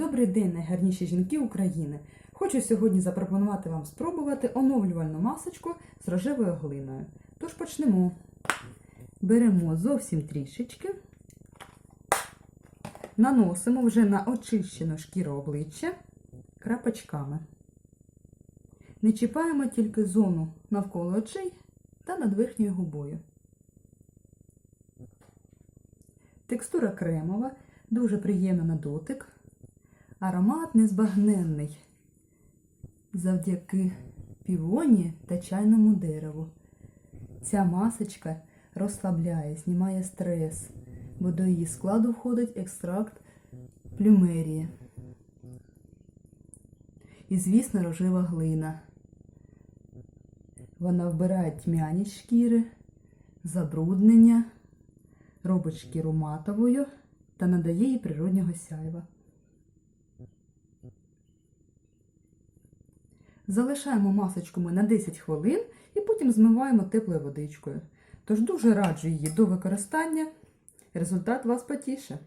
Добрий день, найгарніші жінки України! Хочу сьогодні запропонувати вам спробувати оновлювальну масочку з рожевою глиною. Тож почнемо. Беремо зовсім трішечки, наносимо вже на очищену шкіру обличчя крапочками. Не чіпаємо тільки зону навколо очей та над верхньою губою. Текстура кремова, дуже приємна на дотик. Аромат незбагненний завдяки півоні та чайному дереву. Ця масочка розслабляє, знімає стрес, бо до її складу входить екстракт плюмерії. І, звісно, рожева глина. Вона вбирає тьмяність шкіри, забруднення, робить шкіру матовою та надає їй природнього сяйва. Залишаємо масочку на 10 хвилин і потім змиваємо теплою водичкою. Тож дуже раджу її до використання. Результат вас потіше.